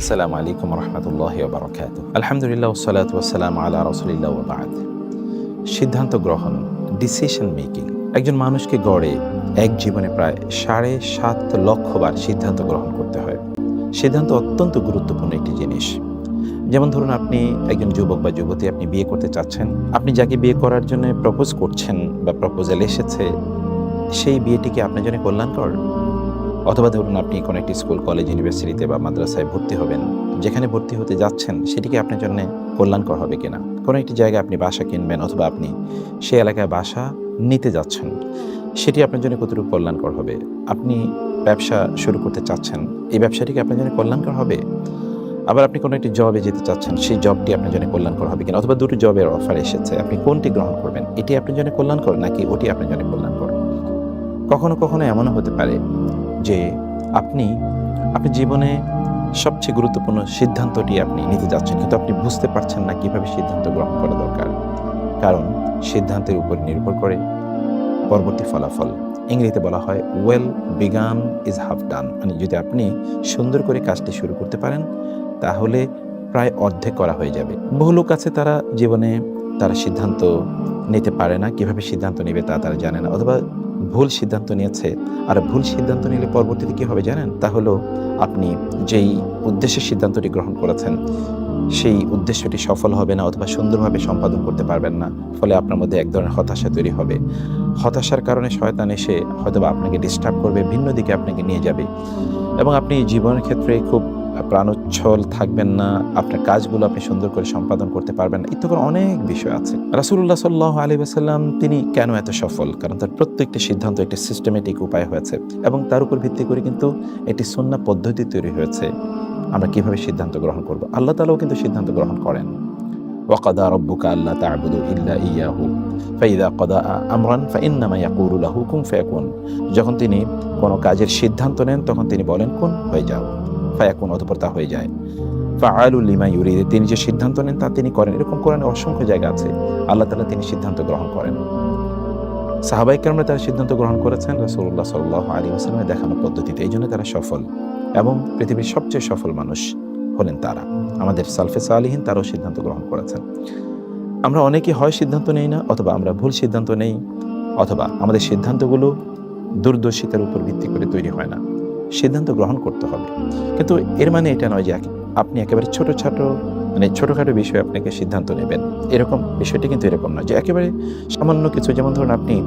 আসসালামু আলাইকুম রহমতুল্লাহ বারকাত আলহামদুলিল্লাহ সালাত ওয়াসালাম আলা রসুলিল্লাহ বাদ। সিদ্ধান্ত গ্রহণ ডিসিশন মেকিং একজন মানুষকে গড়ে এক জীবনে প্রায় সাড়ে সাত লক্ষবার সিদ্ধান্ত গ্রহণ করতে হয়। সিদ্ধান্ত অত্যন্ত গুরুত্বপূর্ণ একটি জিনিস। যেমন ধরুন আপনি একজন যুবক বা যুবতী, আপনি বিয়ে করতে চাচ্ছেন। আপনি যাকে বিয়ে করার জন্য প্রপোজ করছেন বা প্রপোজাল এসেছে, সেই বিয়েটি কি আপনার জন্য কল্যাণকর? অথবা ধরুন আপনি কোনো একটি স্কুল, কলেজ, ইউনিভার্সিটিতে বা মাদ্রাসায় ভর্তি হবেন, যেখানে ভর্তি হতে যাচ্ছেন, সেটিকে আপনার জন্য কল্যাণকর হবে কিনা? কোনো একটি জায়গায় আপনি বাসা কিনবেন অথবা আপনি সেই এলাকায় বাসা নিতে যাচ্ছেন, সেটি আপনার জন্য কতটুকু কল্যাণকর হবে? আপনি ব্যবসা শুরু করতে চাচ্ছেন, এই ব্যবসাটিকে আপনার জন্য কল্যাণকর হবে? আবার আপনি কোনো একটি জবে যেতে চাচ্ছেন, সেই জবটি আপনার জন্য কল্যাণকর হবে কিনা? অথবা দুটো জবের অফার এসেছে, আপনি কোনটি গ্রহণ করবেন? এটি আপনার জন্য কল্যাণকর নাকি ওটি আপনার জন্য কল্যাণকর? কখনো কখনো এমনও হতে পারে যে আপনি আপনি জীবনে সবচেয়ে গুরুত্বপূর্ণ সিদ্ধান্তটি আপনি নিতে যাচ্ছেন, কিন্তু আপনি বুঝতে পারছেন না কীভাবে সিদ্ধান্ত গ্রহণ করা দরকার। কারণ সিদ্ধান্তের উপর নির্ভর করে পরবর্তী ফলাফল। ইংরেজিতে বলা হয় well begun is half done মানে যদি আপনি সুন্দর করে কাজটি শুরু করতে পারেন, তাহলে প্রায় অর্ধেক করা হয়ে যাবে। বহু লোক আছে তারা জীবনে তারা সিদ্ধান্ত নিতে পারে না। কীভাবে সিদ্ধান্ত নেবে তা তারা জানে না। অথবা ভুল সিদ্ধান্ত নিয়েছে। আর ভুল সিদ্ধান্ত নিলে পরবর্তীতে কী হবে জানেন? তা হলো, আপনি যেই উদ্দেশ্যের সিদ্ধান্তটি গ্রহণ করেছেন, সেই উদ্দেশ্যটি সফল হবে না অথবা সুন্দরভাবে সম্পাদন করতে পারবেন না। ফলে আপনার মধ্যে এক ধরনের হতাশা তৈরি হবে। হতাশার কারণে শয়তান এসে হয়তোবা আপনাকে ডিস্টার্ব করবে, ভিন্ন দিকে আপনাকে নিয়ে যাবে। এবং আপনি জীবনের ক্ষেত্রে খুব প্রাণোচ্ছল থাকবেন না, আপনার কাজগুলো আপনি সুন্দর করে সম্পাদন করতে পারবেন না ইত্যাদি অনেক বিষয় আছে। রাসুল্লাহ সাল্লাহ আলী আসাল্লাম তিনি কেন এত সফল? কারণ তার প্রত্যেকটি সিদ্ধান্ত একটি সিস্টেমেটিক উপায় হয়েছে এবং তার উপর ভিত্তি করে কিন্তু একটি সন্না পদ্ধতি তৈরি হয়েছে। আমরা কীভাবে সিদ্ধান্ত গ্রহণ করব? আল্লাহ তালাও কিন্তু সিদ্ধান্ত গ্রহণ করেন। ওয়াকাদা রব্বুকা আল্লাহ তা'বুদু ইল্লা ইয়াহু, ফাইদা কদা আমরান ফাইন্নামা লাহু কুন ফায়াকুন। যখন তিনি কোনো কাজের সিদ্ধান্ত নেন, তখন তিনি বলেন, কোন, হয়ে যাও। ফায়াকুন অতঃপর হয়ে যায়। ফাআলুল লিমা ইউরিদ, তিনি যে সিদ্ধান্ত নেন তা তিনি করেন। এরকম কোরআনে অসংখ্য জায়গা আছে। আল্লাহ তাআলা তিনি সিদ্ধান্ত গ্রহণ করেন। সাহাবাই কারণে তারা সিদ্ধান্ত গ্রহণ করেছেন রাসূলুল্লাহ সাল্লাল্লাহু আলাইহি ওয়াসাল্লামের দেখানো পদ্ধতিতে। এই জন্য তারা সফল এবং পৃথিবীর সবচেয়ে সফল মানুষ হলেন তারা। আমাদের সালফে সালিহীন তারাও সিদ্ধান্ত গ্রহণ করেছেন। আমরা অনেকে হয় সিদ্ধান্ত নেই না, অথবা আমরা ভুল সিদ্ধান্ত নেই, অথবা আমাদের সিদ্ধান্তগুলো দূরদর্শিতার উপর ভিত্তি করে তৈরি হয় না। সিদ্ধান্ত গ্রহণ করতে হবে। কিন্তু এর মানে এটা নয় যে আপনি একেবারে ছোট ছোট মানে ছোটোখাটো বিষয়ে আপনাকে সিদ্ধান্ত নেবেন। এরকম বিষয়টি কিন্তু এরকম নয় যে একেবারে সামান্য কিছু, যেমন ধরুন আপনি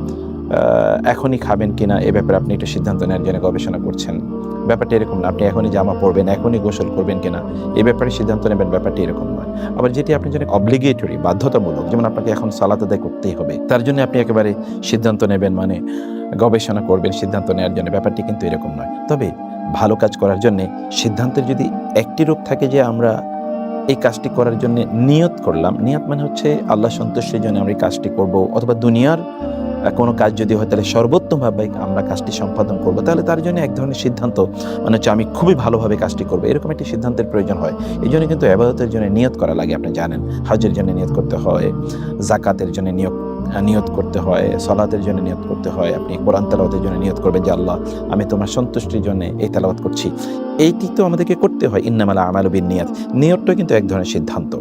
এখনই খাবেন কিনা এ ব্যাপারে আপনি একটা সিদ্ধান্ত নেন জন্য গবেষণা করছেন। ব্যাপারটা এরকম না, আপনি এখনই জামা পরবেন, এখনই গোসল করবেন কিনা এ ব্যাপারে সিদ্ধান্ত নেবেন, ব্যাপারটি এরকম নয়। আবার যেটি আপনি জন্য অব্লিগেটরি বাধ্যতামূলক, যেমন আপনাকে এখন সালাত আদায় করতেই হবে, তার জন্য আপনি একেবারে সিদ্ধান্ত নেবেন মানে গবেষণা করবেন, সিদ্ধান্ত নেওয়ার জন্য, ব্যাপারটি কিন্তু এরকম নয়। তবে ভালো কাজ করার জন্যে সিদ্ধান্তের যদি একটি রূপ থাকে যে আমরা এই কাজটি করার জন্য নিয়ত করলাম, নিয়ত মানে হচ্ছে আল্লাহ সন্তুষ্টির জন্য আমরা এই কাজটি করব, অথবা দুনিয়ার কোনো কাজ যদি হয়, তাহলে সর্বোত্তমভাবে আমরা কাজটি সম্পাদন করব। তাহলে তার জন্য এক ধরনের সিদ্ধান্ত মানে হচ্ছে আমি খুবই ভালোভাবে কাজটি করব। এরকম একটি সিদ্ধান্তের প্রয়োজন হয়। এই জন্য কিন্তু আবাদতের জন্য নিয়ত করা লাগে, আপনি জানেন। হজের জন্য নিয়ত করতে হয় জাকাতের জন্য নিয়োগ নিয়ত করতে হয়, সলাতের জন্য নিয়ত করতে হয়, আপনি কোরআন তেলাওয়াতের জন্য নিয়ত করবেন যে আল্লাহ, আমি তোমার সন্তুষ্টির জন্য এই তেলাওয়াত করছি। এইটি তো আমাদেরকে করতে হয়, ইন্নামালা আমাল বিন নিয়াত। নিয়তটা কিন্তু এক ধরনের সিদ্ধান্ত।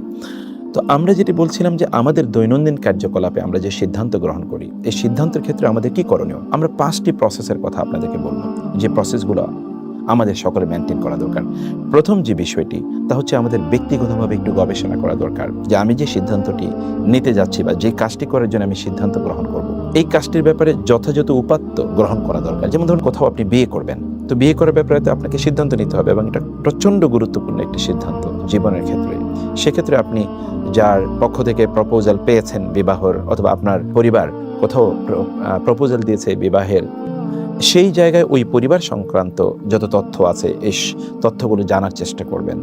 তো আমরা যেটি বলছিলাম যে আমাদের দৈনন্দিন কার্যকলাপে আমরা যে সিদ্ধান্ত গ্রহণ করি, এই সিদ্ধান্তের ক্ষেত্রে আমাদের কি করণীয়? আমরা পাঁচটি প্রসেসের কথা আপনাদেরকে বলব। যে প্রসেসগুলো আমাদের সকলে মেনটেন করা দরকার। প্রথম যে বিষয়টি, তা হচ্ছে আমাদের ব্যক্তিগতভাবে একটু গবেষণা করা দরকার যে আমি যে সিদ্ধান্তটি নিতে যাচ্ছি বা যে কাজটি করার জন্য আমি সিদ্ধান্ত গ্রহণ করব, এই কাজটির ব্যাপারে যথাযথ উপাত্ত গ্রহণ করা দরকার। যেমন ধরুন, কোথাও আপনি বিয়ে করবেন, তো বিয়ে করার ব্যাপারে তো আপনাকে সিদ্ধান্ত নিতে হবে এবং এটা প্রচণ্ড গুরুত্বপূর্ণ একটি সিদ্ধান্ত জীবনের ক্ষেত্রে। সেক্ষেত্রে আপনি যার পক্ষ থেকে প্রপোজাল পেয়েছেন বিবাহর অথবা আপনার পরিবার কোথাও প্রপোজাল দিয়েছে বিবাহের, সেই জায়গায় ওই পরিবার সংক্রান্ত যত তথ্য আছে এই তথ্যগুলো জানার চেষ্টা করবেন।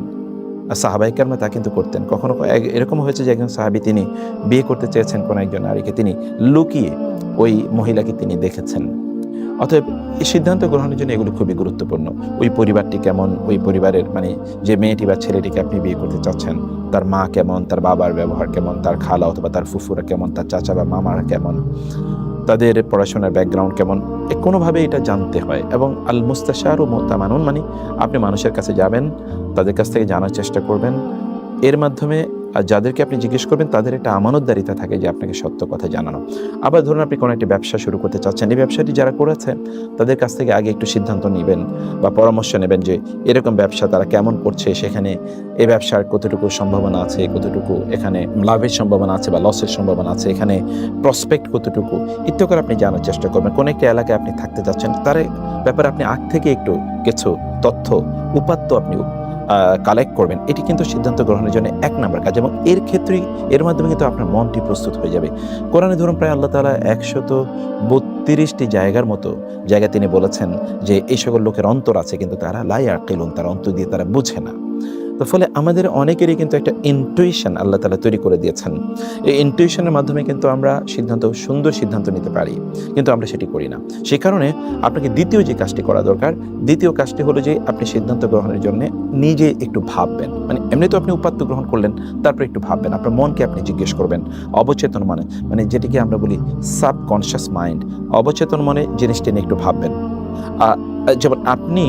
আর সাহাবাই কারমে তা কিন্তু করতেন। কখনো এরকম হয়েছে যে একজন সাহাবি তিনি বিয়ে করতে চেয়েছেন কোনো একজন নারীকে, তিনি লুকিয়ে ওই মহিলাকে তিনি দেখেছেন। অতএব এই সিদ্ধান্ত গ্রহণের জন্য এগুলো খুবই গুরুত্বপূর্ণ। ওই পরিবারটি কেমন? ওই পরিবারের মানে যে মেয়েটি বা ছেলেটিকে আপনি বিয়ে করতে চাচ্ছেন, তার মা কেমন? তার বাবার ব্যবহার কেমন? তার খালা অথবা তার ফুফুরা কেমন? তার চাচা বা মামারা কেমন? তাদের পড়াশোনার ব্যাকগ্রাউন্ড কেমন? কোনোভাবে এটা জানতে হয় এবং আল মুস্তাশার ও মোতামানুন মানে আপনি মানুষের কাছে যাবেন, তাদের কাছ থেকে জানার চেষ্টা করবেন। এর মাধ্যমে আর যাদেরকে আপনি জিজ্ঞেস করবেন, তাদের একটা আমানতদারিতা থাকে যে আপনাকে সত্য কথা জানানো। আবার ধরুন আপনি কোনো একটি ব্যবসা শুরু করতে চাচ্ছেন, এই ব্যবসাটি যারা করেছেন, তাদের কাছ থেকে আগে একটু সিদ্ধান্ত নেবেন বা পরামর্শ নেবেন যে এরকম ব্যবসা তারা কেমন করছে, সেখানে এই ব্যবসার কতটুকু সম্ভাবনা আছে, কতটুকু এখানে লাভের সম্ভাবনা আছে বা লসের সম্ভাবনা আছে, এখানে প্রসপেক্ট কতটুকু, ইত্যাদি করে আপনি জানার চেষ্টা করবেন। কোন একটি এলাকায় আপনি থাকতে যাচ্ছেন তার ব্যাপারে আপনি আগ থেকে একটু কিছু তথ্য, উপাত্ত আপনি কালেক্ট করবেন, এটি কিন্তু সিদ্ধান্ত গ্রহণের জন্য এক নাম্বার কাজ এবং এর ক্ষেত্রেই এর মাধ্যমে কিন্তু আপনার মনটি প্রস্তুত হয়ে যাবে। কোরআনে ধরুন প্রায় আল্লাহ তালা একশত বত্রিশটি জায়গার মতো, জায়গা তিনি বলেছেন যে এই সকল লোকের অন্তর আছে কিন্তু তারা লাই আকিলুন তার অন্তর দিয়ে তারা বুঝে না। তো ফলে আমাদের অনেকেরই কিন্তু একটা ইনটুইশন আল্লাহ তালা তৈরি করে দিয়েছেন। এই ইনটুইশনের মাধ্যমে কিন্তু আমরা সিদ্ধান্ত, সুন্দর সিদ্ধান্ত নিতে পারি, কিন্তু আমরা সেটি করি না। সেই কারণে আপনাকে দ্বিতীয় যে কাজটি করা দরকার, দ্বিতীয় কাজটি হলো যে আপনি সিদ্ধান্ত গ্রহণের জন্য নিজে একটু ভাববেন। মানে এমনি তো আপনি উপাত্ত গ্রহণ করলেন, তারপর একটু ভাববেন, আপনার মনকে আপনি জিজ্ঞেস করবেন। অবচেতন মনে মানে যেটিকে আমরা বলি সাবকনশিয়াস মাইন্ড অবচেতন মনে জিনিসটি নিয়ে একটু ভাববেন। যেমন আপনি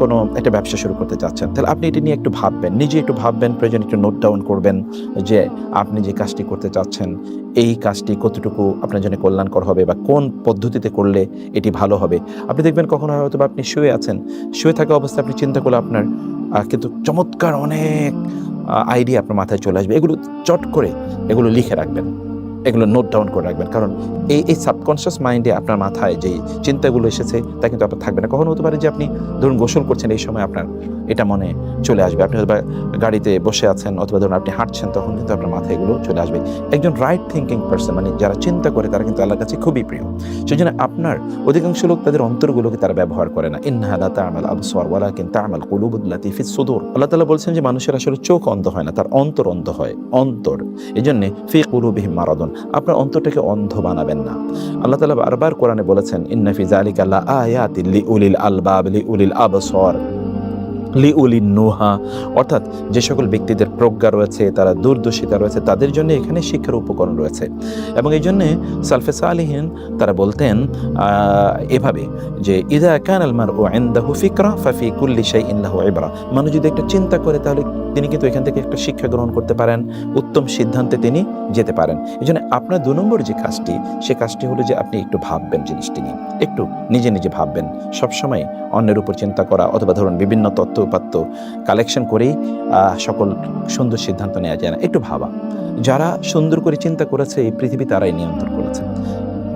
কোনো একটা ব্যবসা শুরু করতে চাচ্ছেন, তাহলে আপনি এটা নিয়ে একটু ভাববেন, নিজে একটু ভাববেন, প্রয়োজন একটু নোট ডাউন করবেন যে আপনি যে কাজটি করতে চাচ্ছেন, এই কাজটি কতটুকু আপনার জন্য কল্যাণকর হবে বা কোন পদ্ধতিতে করলে এটি ভালো হবে। আপনি দেখবেন কখনো হয়তো বা আপনি শুয়ে আছেন, শুয়ে থাকা অবস্থায় আপনি চিন্তা করলে আপনার কিন্তু চমৎকার অনেক আইডিয়া আপনার মাথায় চলে আসবে, এগুলো চট করে এগুলো লিখে রাখবেন। এগুলো নোট ডাউন করে রাখবেন। কারণ এই এই সাবকনশিয়াস মাইন্ডে আপনার মাথায় যেই চিন্তাগুলো এসেছে, তা কিন্তু আপনার থাকবে না। কখনো হতে পারে যে আপনি ধরুন গোসল করছেন, এই সময় আপনার এটা মনে চলে আসবে। আপনি হয়তো গাড়িতে বসে আছেন অথবা ধরুন আপনি হাঁটছেন, তখন কিন্তু আপনার মাথায় এগুলো চলে আসবে। একজন রাইট থিঙ্কিং পার্সন মানে যারা চিন্তা করে, তারা কিন্তু আল্লাহর কাছে খুবই প্রিয়। সেই জন্য আপনার অধিকাংশ লোক তাদের অন্তরগুলোকে তারা ব্যবহার করে না। ইন্নাহালা তামাল আবসর ওয়ালা কিন্তু তামাল কুলুবুল্লাতি ফিস সুদূর। আল্লাহ তালা বলছেন যে, মানুষের আসলে চোখ অন্ধ হয় না, তার অন্তর অন্ধ হয়। অন্তর। এই জন্যে ফি কুলুবিহিম মারাদন। আপনার অন্তরটাকে অন্ধ বানাবেন না। আল্লাহ তালা বারবার কোরআনে বলেছেন ইন্নাফি জালিকা লা আয়াতি উলিল আলবাব, লি উলিল আবসর। লি নোহা অর্থাৎ যে সকল ব্যক্তিদের প্রজ্ঞা রয়েছে, তারা দূরদর্শিতা রয়েছে, তাদের জন্য এখানে শিক্ষার উপকরণ রয়েছে। এবং এই জন্যে সালফেসা আলিহীন তারা বলতেন এভাবে যে, ইদা কান আলমার ও আন্দাহু ফিকরা, ফাফি কুল্লি শাই ইন্দাহ এবার মানুষ যদি একটা চিন্তা করে, তাহলে তিনি কিন্তু এখান থেকে একটা শিক্ষা গ্রহণ করতে পারেন, উত্তম সিদ্ধান্তে তিনি যেতে পারেন। এই জন্য আপনার দু নম্বর যে কাজটি, সে কাজটি হলো যে আপনি একটু ভাববেন জিনিসটি নিয়ে। একটু নিজে নিজে ভাববেন। সবসময় অন্যের উপর চিন্তা করা অথবা ধরুন বিভিন্ন তথ্য উপাত্ত কালেকশন করেই সকল সুন্দর সিদ্ধান্ত নেওয়া যায় না। একটু ভাবা। যারা সুন্দর করে চিন্তা করেছে, এই পৃথিবী তারাই নিয়ন্ত্রণ করেছে।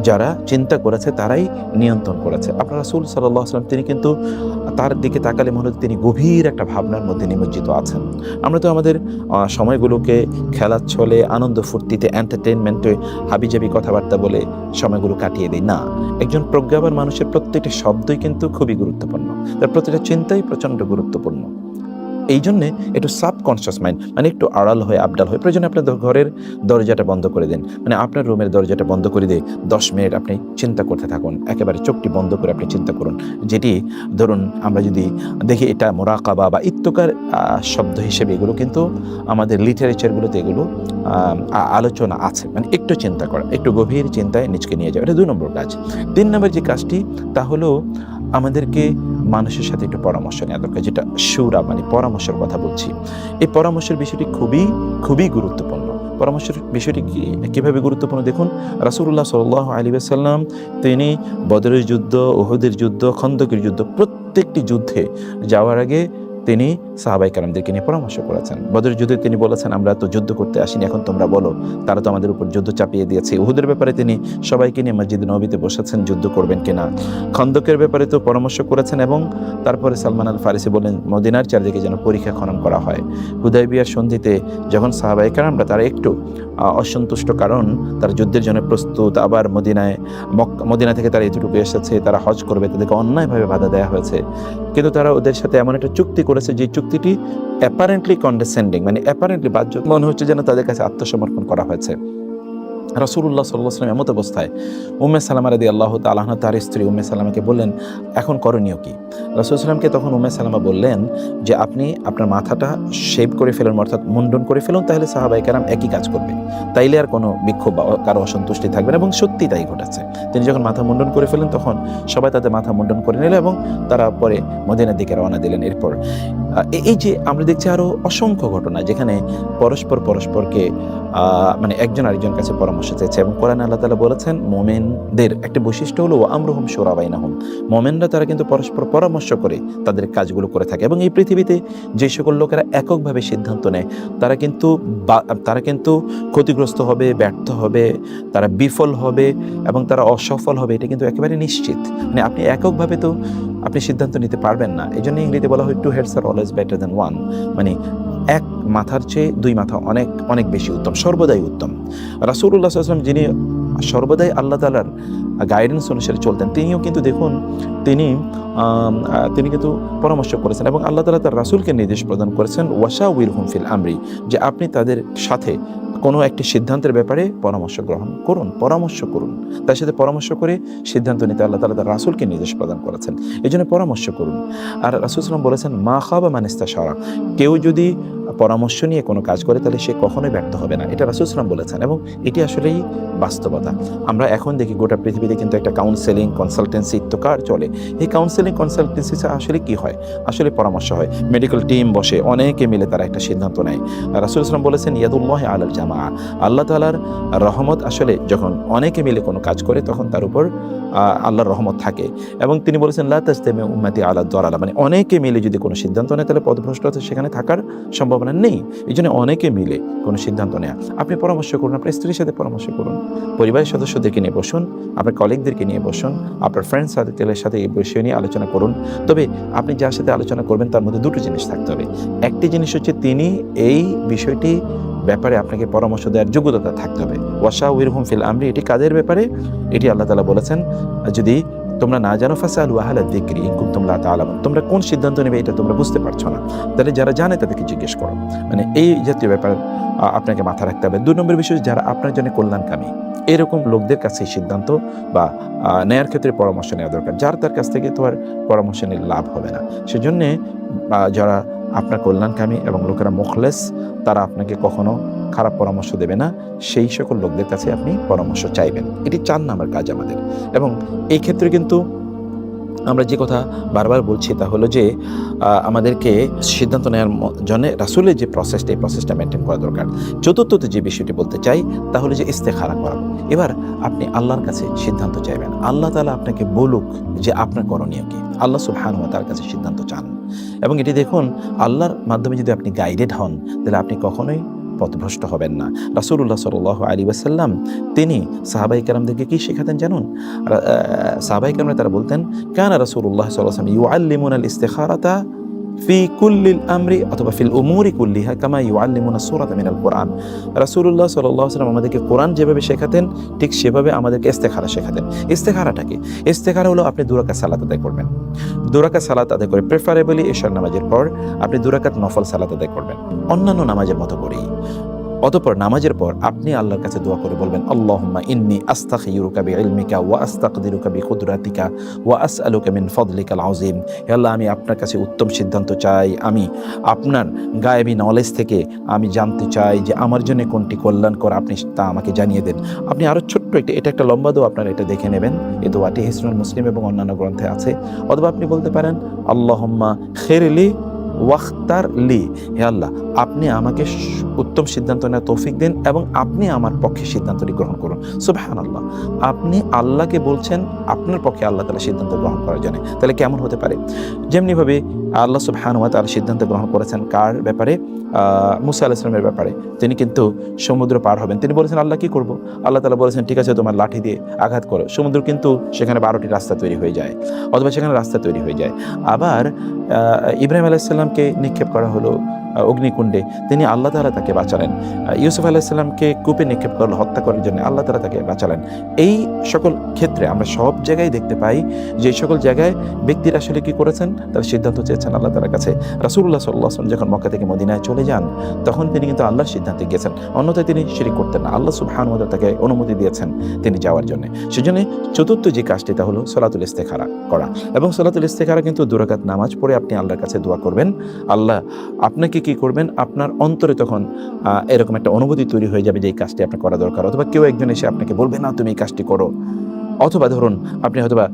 যারা চিন্তা করেছে, তারাই নিয়ন্ত্রণ করেছে। আপনার রাসুল সাল্লাহ আসলাম তিনি কিন্তু তার দিকে তাকালে মনে হচ্ছে তিনি গভীর একটা ভাবনার মধ্যে নিমজ্জিত আছেন। আমরা তো আমাদের সময়গুলোকে খেলার ছলে, আনন্দ ফুর্তিতে এন্টারটেনমেন্টে হাবিজাবি কথাবার্তা বলে সময়গুলো কাটিয়ে দিই। না, একজন প্রজ্ঞাবান মানুষের প্রত্যেকটা শব্দই কিন্তু খুবই গুরুত্বপূর্ণ। তার প্রতিটা চিন্তাই প্রচণ্ড গুরুত্বপূর্ণ। এই জন্যে একটু সাবকনশিয়াস মাইন্ড মানে একটু আড়াল হয়ে, আবডাল হয়ে, প্রয়োজনে আপনার ঘরের দরজাটা বন্ধ করে দিন। মানে আপনার রুমের দরজাটা বন্ধ করে দিয়ে দশ মিনিট আপনি চিন্তা করতে থাকুন। একেবারে চোখটি বন্ধ করে আপনি চিন্তা করুন। যেটি ধরুন আমরা যদি দেখি এটা মোরাকাবা বা ইত্যকার শব্দ হিসেবে এগুলো কিন্তু আমাদের লিটারেচারগুলোতে এগুলো আলোচনা আছে। মানে একটু চিন্তা করা, একটু গভীর চিন্তায় নিজকে নিয়ে যাওয়া। এটা দুই নম্বর কাজ। তিন নম্বর যে কাজটি, তা হলো আমাদেরকে মানুষের সাথে একটু পরামর্শ নেওয়া দরকার, যেটা সুরা মানে পরামর্শের কথা বলছি। এই পরামর্শের বিষয়টি খুবই খুবই গুরুত্বপূর্ণ। পরামর্শের বিষয়টি কীভাবে গুরুত্বপূর্ণ? দেখুন রাসুল্লাহ সাল আলী সাল্লাম তিনি বদরের যুদ্ধ ওহদের যুদ্ধ, খন্দকের যুদ্ধ, প্রত্যেকটি যুদ্ধে যাওয়ার আগে তিনি সাহাবাই কালামদেরকে নিয়ে পরামর্শ করেছেন। বদরের যুদ্ধে তিনি বলেছেন, আমরা তো যুদ্ধ করতে আসিনি, এখন তোমরা বলো। তারা তো আমাদের উপর যুদ্ধ চাপিয়ে দিয়েছে। উহুদের ব্যাপারে তিনি সবাইকে নিয়ে মসজিদ নবীতে বসেছেন, যুদ্ধ করবেন কিনা। খন্দকের ব্যাপারে তো পরামর্শ করেছেন এবং তারপরে সালমান আল ফারিসি বলেন, মদিনার চারদিকে যেন পরীক্ষা খনন করা হয়। হুদাইবিয়ার সন্ধিতে যখন সাহাবাই কারামরা তারা একটু অসন্তুষ্ট কারণ, তারা যুদ্ধের জন্য প্রস্তুত, আবার মদিনায় মদিনা থেকে তারা এতটুকু এসেছে, তারা হজ করবে, তাদেরকে অন্যায়ভাবে বাধা দেওয়া হয়েছে। কিন্তু তারা ওদের সাথে এমন একটা চুক্তি করেছে, যে চুক্তিটি অ্যাপারেন্টলি কন্ডেসেন্ডিং মানে অ্যাপারেন্টলি বাহ্য মনে হচ্ছে যেন তাদের কাছে আত্মসমর্পণ করা হয়েছে। রাসুল্লাহ সাল্লাহ সাল্লাম এমত অবস্থায়, উম্মে সালামা রাদি আল্লাহ তালাহ তার স্ত্রী উম্মে সালামাকে বললেন, এখন করণীয় কি? রাসুল সাল্লামকে তখন উম্মে সালামা বললেন যে, আপনি আপনার মাথাটা শেভ করে ফেলুন, অর্থাৎ মুন্ডন করে ফেলুন, তাহলে সাহাবাই কারাম একই কাজ করবে। তাইলে আর কোনো বিক্ষোভ বা কারও অসন্তুষ্টি থাকবে না। এবং সত্যি তাই ঘটেছে তিনি যখন মাথা মুন্ডন করে ফেলেন, তখন সবাই তাদের মাথা মুন্ডন করে নিল এবং তারা পরে মদিনার দিকে রওনা দিলেন এরপর। এই যে আমরা দেখছি আরও অসংখ্য ঘটনা, যেখানে পরস্পর পরস্পরকে মানে একজন আরেকজন কাছে পরামর্শ চাইছে এবং কোরআন আল্লাহ তালা বলেছেন, মোমেনদের একটা বৈশিষ্ট্য হলো আমরুহম সোরাবাইনাহম মোমেনরা তারা কিন্তু পরস্পর পরামর্শ করে তাদের কাজগুলো করে থাকে এবং এই পৃথিবীতে যে সকল লোকেরা এককভাবে সিদ্ধান্ত নেয়, তারা কিন্তু তারা কিন্তু ক্ষতিগ্রস্ত হবে, ব্যর্থ হবে, তারা বিফল হবে এবং তারা অসফল হবে, এটা কিন্তু একেবারে নিশ্চিত। মানে আপনি এককভাবে তো আপনি সিদ্ধান্ত নিতে পারবেন না। এই জন্য ইংরেজিতে বলা হয় two heads are always better than one মানে এক মাথার চেয়ে দুই মাথা অনেক অনেক বেশি উত্তম, সর্বদাই উত্তম। রাসুল্লাহ আসলাম যিনি সর্বদাই আল্লাহ তালার গাইডেন্স অনুসারে চলতেন, তিনিও কিন্তু দেখুন, তিনি তিনি কিন্তু পরামর্শ করেছেন এবং আল্লাহ তালা তার রাসুলকে নির্দেশ প্রদান করেছেন ওয়াশা উইল হুম ফিল আমরি যে আপনি তাদের সাথে কোনো একটি সিদ্ধান্তের ব্যাপারে পরামর্শ গ্রহণ করুন, পরামর্শ করুন। তার সাথে পরামর্শ করে সিদ্ধান্ত নিতে আল্লাহ তালা তার রাসুলকে নির্দেশ প্রদান করেছেন। এই জন্য পরামর্শ করুন। আর রাসুল সালাম বলেছেন, মা খাবা মানিস্তা সারা কেউ যদি পরামর্শ নিয়ে কোনো কাজ করে, তাহলে সে কখনোই ব্যর্থ হবে না। এটা রাসুল সালাম বলেছেন এবং এটি আসলেই বাস্তবতা। আমরা এখন দেখি গোটা পৃথিবীতে কিন্তু একটা কাউন্সেলিং কনসালটেন্সি ইত্যকার চলে। এই কাউন্সেলিং কনসালটেন্সি আসলে কি হয়? আসলে পরামর্শ হয়। মেডিকেল টিম বসে অনেকে মিলে তারা একটা সিদ্ধান্ত নেয়। রাসুল ইসলাম বলেছেন, ইয়াদুল্লাহ আলাল জামা আল্লাহ তালার রহমত আসলে যখন অনেকে মিলে কোনো কাজ করে, তখন তার উপর আল্লাহর রহমত থাকে। এবং তিনি বলেছেন, লা তাজতেমে উম্মাতি আলা দরালা মানে অনেকে মিলে যদি কোনো সিদ্ধান্ত নেয়, তাহলে পদভ্রষ্টতা সেখানে থাকার সম্ভাবনা নেই। এই জন্য অনেকে মিলে কোনো সিদ্ধান্ত নেয়। আপনি পরামর্শ করুন, আপনার স্ত্রীর সাথে পরামর্শ করুন, পরিবারের সদস্যদেরকে নিয়ে বসুন, আপনার কলিগদেরকে নিয়ে বসুন, আপনার ফ্রেন্ড সার্কেলের সাথে এই বিষয় নিয়ে আলোচনা করুন। তবে আপনি যার সাথে আলোচনা করবেন, তার মধ্যে দুটো জিনিস থাকতে হবে। একটি জিনিস হচ্ছে, তিনি এই বিষয়টি ব্যাপারে আপনাকে পরামর্শ দেওয়ার যোগ্যতা থাকতে হবে। ওয়াশা উইরহুম ফিল আমরি, এটি কাদের ব্যাপারে? এটি আল্লাহ তালা বলেছেন, যদি তোমরা না জানো ফাসা আলু আহালা দিক্রি ইনকুম তোমরা তালাম তোমরা কোন সিদ্ধান্ত নেবে, এটা তোমরা বুঝতে পারছ না। তাহলে যারা জানে, তাদেরকে জিজ্ঞেস করো। মানে এই জাতীয় ব্যাপার আপনাকে মাথা রাখতে হবে। দুই নম্বর বিষয়, যারা আপনার জন্য কল্যাণকামী, এরকম লোকদের কাছে সিদ্ধান্ত বা নেয়ার ক্ষেত্রে পরামর্শ নেওয়া দরকার। যার তার কাছ থেকে তো আর পরামর্শ নিলে লাভ হবে না। সেজন্যে যারা আপনার কল্যাণকামী এবং লোকেরা মুখলেস, তারা আপনাকে কখনো খারাপ পরামর্শ দেবে না। সেই সকল লোকদের কাছে আপনি পরামর্শ চাইবেন। এটি চার নাম্বার কাজ আমাদের। এবং এই ক্ষেত্রে কিন্তু আমরা যে কথা বারবার বলছি তা হলো যে আমাদেরকে সিদ্ধান্ত নেওয়ার জন্য রাসুলের যে প্রসেসটা এই প্রসেসটা মেনটেন করা দরকার। চতুর্থতে যে বিষয়টি বলতে চাই তাহলে যে ইস্তেখারা করা। এবার আপনি আল্লাহর কাছে সিদ্ধান্ত চাইবেন। আল্লাহ তালা আপনাকে বলুক যে আপনার করণীয় কি। আল্লাহ সুবহান তার কাছে সিদ্ধান্ত চান। এবং এটি দেখুন, আল্লাহর মাধ্যমে যদি আপনি গাইডেড হন, তাহলে আপনি কখনোই পথভ্রষ্ট হবেন না। রাসুল্লাহ সাল আলী ওয়াসাল্লাম, তিনি সাহাবাই কালামদেরকে কী শেখাতেন জানুন? সাহাবাই কালামে তারা বলতেন, কেন রাসুল্লাহ সাল্লাম ইউ আল্লিমুন আল ইস্তেখারাতা ফি কুল্লিল আমরি অথবা ফিল উমুরি কুল্লিহা কামা ইউ আল্লিমুনা সুরাত মিনাল কোরআন। রাসূলুল্লাহ সাল্লাহ সাল্লাম আমাদেরকে কোরআন যেভাবে শেখাতেন, ঠিক সেভাবে আমাদেরকে ইস্তেখারা শেখাতেন। ইস্তেখারাটা কি? ইস্তেখারা হলো আপনি দুরাকাত সালাত আদায় করবেন। দুরাকাত সালাত আদায় করে প্রেফারেবলি এশার নামাজের পর আপনি দুরাকাত নফল সালাত আদায় করবেন। অন্যান্য নামাজের মতো করেই। অতঃপর নামাজের পর আপনি আল্লাহর কাছে দোয়া করে বলবেন, আল্লাহুম্মা ইন্নি আস্তাখিরুকা বিইলমিকা ওয়া আস্তাকদিরুকা বিকুদরাতিকা ওয়া আসআলুকা মিন ফদলিকাল হে আল্লাহ, আমি আপনার কাছে উত্তম সিদ্ধান্ত চাই। আমি আপনার গায়েবী নলেজ থেকে আমি জানতে চাই যে আমার জন্য কোনটি কল্যাণকর, আপনি তা আমাকে জানিয়ে দেন। আপনি আরও ছোট্ট একটা, এটা একটা লম্বা দোয়া আপনারা এটা দেখে নেবেন। এ দোয়াটি হিসনুল মুসলিম এবং অন্যান্য গ্রন্থে আছে। অথবা আপনি বলতে পারেন, আল্লাহম্মা খেরলি ওয়াখতার লি, হে আল্লাহ, আপনি আমাকে উত্তম সিদ্ধান্ত নেওয়ার তৌফিক দিন এবং আপনি আমার পক্ষে সিদ্ধান্তটি গ্রহণ করুন। সুবহান আল্লাহ আপনি আল্লাহকে বলছেন, আপনার পক্ষে আল্লাহ তালা সিদ্ধান্ত গ্রহণ করার জন্য। তাহলে কেমন হতে পারে? যেমনিভাবে আল্লাহ সুবহান ওয়া তার সিদ্ধান্ত গ্রহণ করেছেন কার ব্যাপারে? মুসা আলাহ ইসলামের ব্যাপারে। তিনি কিন্তু সমুদ্র পার হবেন। তিনি বলেছেন, আল্লাহ কি করব? আল্লাহ তালা বলেছেন, ঠিক আছে, তোমার লাঠি দিয়ে আঘাত করো। সমুদ্র কিন্তু সেখানে বারোটি রাস্তা তৈরি হয়ে যায়, অথবা সেখানে রাস্তা তৈরি হয়ে যায়। আবার ইব্রাহিম আলাইসাল্লামকে নিক্ষেপ করা হলো। অগ্নিকুণ্ডে, তিনি আল্লাহ তালা তাকে বাঁচালেন। ইউসুফ আলাইসাল্লামকে কূপে নিক্ষেপ করল, হত্যা করার জন্য আল্লাহ তালা তাকে বাঁচালেন। এই সকল ক্ষেত্রে আমরা সব জায়গায় দেখতে পাই যে সকল জায়গায় ব্যক্তিরা আসলে কি করেছেন? তার সিদ্ধান্ত চেয়েছেন আল্লাহ তালার কাছে। রাসুল্লাহ সাল্লাহ যখন মক্কা থেকে মদিনায় চলে যান, তখন তিনি কিন্তু আল্লাহর সিদ্ধান্তে গিয়েছেন অন্যথায় তিনি শিরিক করতেন না। আল্লাহ সুবহান তাকে অনুমতি দিয়েছেন তিনি যাওয়ার জন্য। সেজন্য চতুর্থ যে কাজটি, তা হলো সলাতুল ইস্তেখারা করা। এবং সলাতুল ইস্তেখারা কিন্তু দুরাকাত নামাজ পড়ে আপনি আল্লাহর কাছে দোয়া করবেন। আল্লাহ আপনাকে কি করবেন? আপনার অন্তরে তখন এরকম একটা অনুভূতি তৈরি হয়ে যাবে যে এই কাজটি আপনার করা দরকার। অথবা কেউ একজন এসে আপনাকে বলবে, না, তুমি এই কাজটি করো। অথবা ধরুন, আপনি হয়তোবা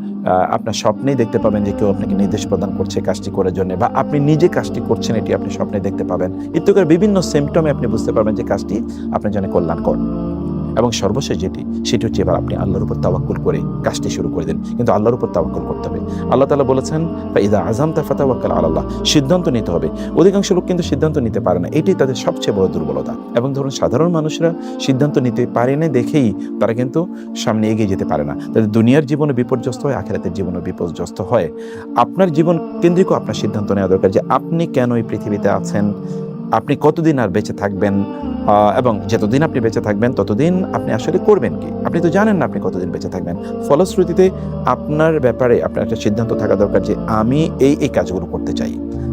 আপনার স্বপ্নেই দেখতে পাবেন যে কেউ আপনাকে নির্দেশ প্রদান করছে কাজটি করার জন্য, বা আপনি নিজে কাজটি করছেন, এটি আপনি স্বপ্নে দেখতে পাবেন। ইত্যাদি বিভিন্ন সিমটমে আপনি বুঝতে পারবেন যে কাজটি আপনার জন্য কল্যাণকর। এবং সর্বশেষ যেটি, সেটি হচ্ছে এবার আপনি আল্লাহর উপর তাওয়াক্কুল করে কাজটি শুরু করে দিন। কিন্তু আল্লাহর উপর তাওয়াক্কুল করতে হবে। আল্লাহ তালা বলেছেন বা ইদা আজম তা ফাতাওয়াক্কাল আল্লাহ। সিদ্ধান্ত নিতে হবে। অধিকাংশ লোক কিন্তু সিদ্ধান্ত নিতে পারে না। এটি তাদের সবচেয়ে বড় দুর্বলতা। এবং ধরুন সাধারণ মানুষরা সিদ্ধান্ত নিতে পারে না দেখেই তারা কিন্তু সামনে এগিয়ে যেতে পারে না। তাদের দুনিয়ার জীবনে বিপর্যস্ত হয়, আখেরাতের জীবনে বিপর্যস্ত হয়। আপনার জীবন কেন্দ্রিক আপনার সিদ্ধান্ত নেওয়া দরকার যে আপনি কেন এই পৃথিবীতে আছেন? আপনি কতদিন আর বেঁচে থাকবেন এবং যতদিন আপনি বেঁচে থাকবেন, ততদিন আপনি আসলে করবেন কি? আপনি তো জানেন না আপনি কতদিন বেঁচে থাকবেন। ফলশ্রুতিতে আপনার ব্যাপারে আপনার একটা সিদ্ধান্ত থাকা দরকার যে আমি এই এই কাজগুলো করতে চাই।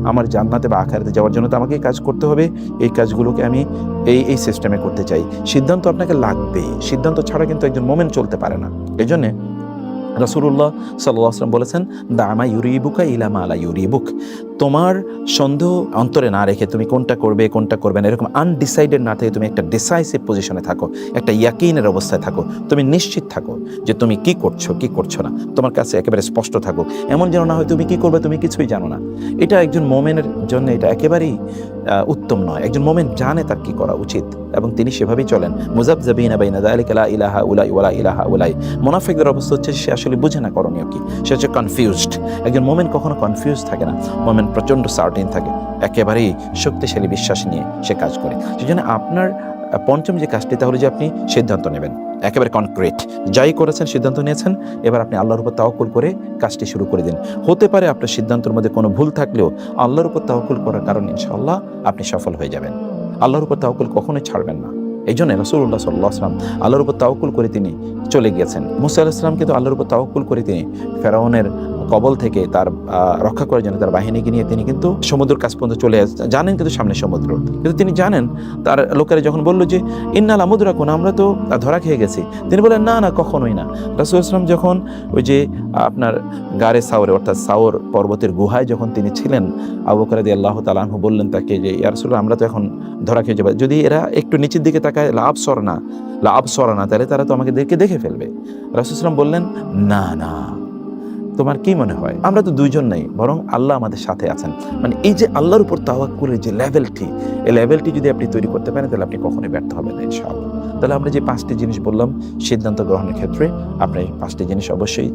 আমার জান্নাতে বা আখারাতে যাওয়ার জন্য তো আমাকে এই কাজ করতে হবে, এই কাজগুলোকে আমি এই এই সিস্টেমে করতে চাই। সিদ্ধান্ত আপনাকে লাগবেই। সিদ্ধান্ত ছাড়া কিন্তু একজন মোমেন্ট চলতে পারে না। এই জন্যে রসুল্লাহ সাল্লাহ আসলাম বলেছেন, দামা ইউরিবুকা ইলামা আলা ইউরিবুক। তোমার সন্দেহ অন্তরে না রেখে তুমি কোনটা করবে কোনটা করবে না, এরকম আনডিসাইডেড না থেকে তুমি একটা ডিসাইসিভ পজিশনে থাকো, একটা ইয়াকিনের অবস্থায় থাকো, তুমি নিশ্চিত থাকো যে তুমি কি করছ কি করছ না। তোমার কাছে একেবারে স্পষ্ট থাকো। এমন যেন না হয় তুমি কি করবে, তুমি কিছুই জানো না। এটা একজন মোমেনের জন্য এটা একেবারেই উত্তম নয়। একজন মোমেন জানে তার কি করা উচিত এবং তিনি সেভাবেই চলেন। মুজাব বাইনা ইলাহা উলাই ওয়ালা ইলাহা উলাই মোনাফিকদের অবস্থা হচ্ছে, সে আসলে বুঝে না করণীয় কি। সে হচ্ছে কনফিউজড একজন মোমেন কখনো কনফিউজ থাকে না। মোমেন প্রচণ্ড সার্টিন থাকে। একেবারেই শক্তিশালী বিশ্বাস নিয়ে সে কাজ করে। সেজন্য আপনার পঞ্চম যে কাজটি তাহলে যে আপনি সিদ্ধান্ত নেবেন। একেবারে কনক্রিট যাই করেছেন, সিদ্ধান্ত নিয়েছেন, এবার আপনি আল্লাহর উপর তাওকুল করে কাজটি শুরু করে দিন। হতে পারে আপনার সিদ্ধান্তের মধ্যে কোনো ভুল থাকলেও আল্লাহর উপর তাওকুল করার কারণে ইনশাআল্লাহ আপনি সফল হয়ে যাবেন। আল্লাহর উপর তাওকুল কখনোই ছাড়বেন না। এই জন্য রসুল্লাহ সাল্লাহ আসলাম আল্লাহর উপর তাওকুল করে তিনি চলে গিয়েছেন। মুসা আলাহিসাম কিন্তু আল্লাহর উপর তাওকুল করে তিনি ফেরাউনের কবল থেকে তার রক্ষা করার জন্য তার বাহিনীকে নিয়ে তিনি কিন্তু সমুদ্রের কাছ পর্যন্ত চলে জানেন কিন্তু সামনে সমুদ্র। কিন্তু তিনি জানেন, তার লোকেরা যখন বলল যে, ইন্নাল আমুদ্রা কোন আমরা তো ধরা খেয়ে গেছি। তিনি বলেন না না, কখনোই না। রাসুল ইসলাম যখন ওই যে আপনার গারে সাওরে, অর্থাৎ সাওর পর্বতের গুহায় যখন তিনি ছিলেন, আবু বকর আল্লাহ তালাহু বললেন তাকে যে ইয়ারসুল আমরা তো এখন ধরা খেয়ে যাব। যদি এরা একটু নিচের দিকে তাকায়, লাভ সর না, লাভ সর না, তাহলে তারা তো আমাকে দেখে দেখে ফেলবে। ইসলাম বললেন, না না। তোমার কি মনে হয়? আমরা তো দুইজন নেই, বরং আল্লাহ আমাদের সাথে আছেন। মানে এই যে আল্লাহর উপর তাওয়াক্কুলের যে লেভেলটি এই লেভেলটি যদি আপনি তৈরি করতে পারেন, তাহলে আপনি কখনোই ব্যর্থ হবেন না, ইনশাআল্লাহ। তাহলে আমরা যে পাঁচটি জিনিস বললাম, সিদ্ধান্ত গ্রহণের ক্ষেত্রে আপনি এই পাঁচটি জিনিস অবশ্যই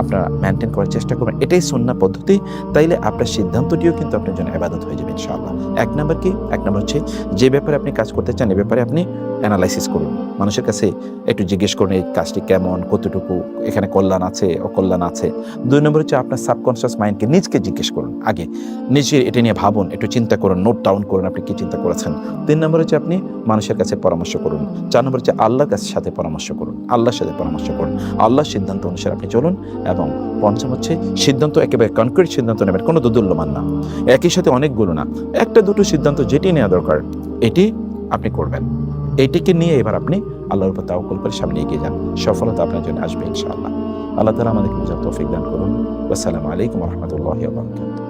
আপনারা মেনটেন করার চেষ্টা করবেন। এটাই সন্না পদ্ধতি, তাইলে আপনার সিদ্ধান্তটিও কিন্তু আপনার জন্য আবাদত হয়ে যাবে, ইনশাআল্লাহ। এক নম্বর কি? এক নম্বর হচ্ছে, যে ব্যাপারে আপনি কাজ করতে চান, এ ব্যাপারে আপনি অ্যানালাইসিস করুন। মানুষের কাছে একটু জিজ্ঞেস করুন, এই কাজটি কেমন? কতটুকু? এখানে কল্যাণ আছে, অকল্যাণ আছে? দুই নম্বর হচ্ছে আপনার সাবকনসিয়াস মাইন্ডকে নিজকে জিজ্ঞেস করুন। আগে নিজে এটা নিয়ে ভাবুন, একটু চিন্তা করুন নোট ডাউন করুন আপনি কি চিন্তা করেছেন। তিন নম্বর হচ্ছে আপনি মানুষের কাছে পরামর্শ করুন। চার নম্বর হচ্ছে আল্লাহর কাছে সাথে পরামর্শ করুন, আল্লাহর সাথে পরামর্শ করুন। আল্লাহর সিদ্ধান্ত অনুসারে আপনি চলুন এবং পঞ্চম হচ্ছে সিদ্ধান্ত একেবারে কনক্রিট সিদ্ধান্ত নেবেন, কোনো দোদুল্যমান না। একই সাথে অনেকগুলো না একটা দুটো সিদ্ধান্ত যেটি নেওয়া দরকার, এটি আপনি করবেন। এইটিকে নিয়ে এবার আপনি আল্লাহর উপর তাওকুল করে সামনে এগিয়ে যান। সফলতা আপনার জন্য আসবে ইনশাআল্লাহ। আল্লাহ তালা আমাদেরকে বুঝার তৌফিক দান করুন। আসসালামু আলাইকুম রহমতুল্লাহ বারকাতুহ।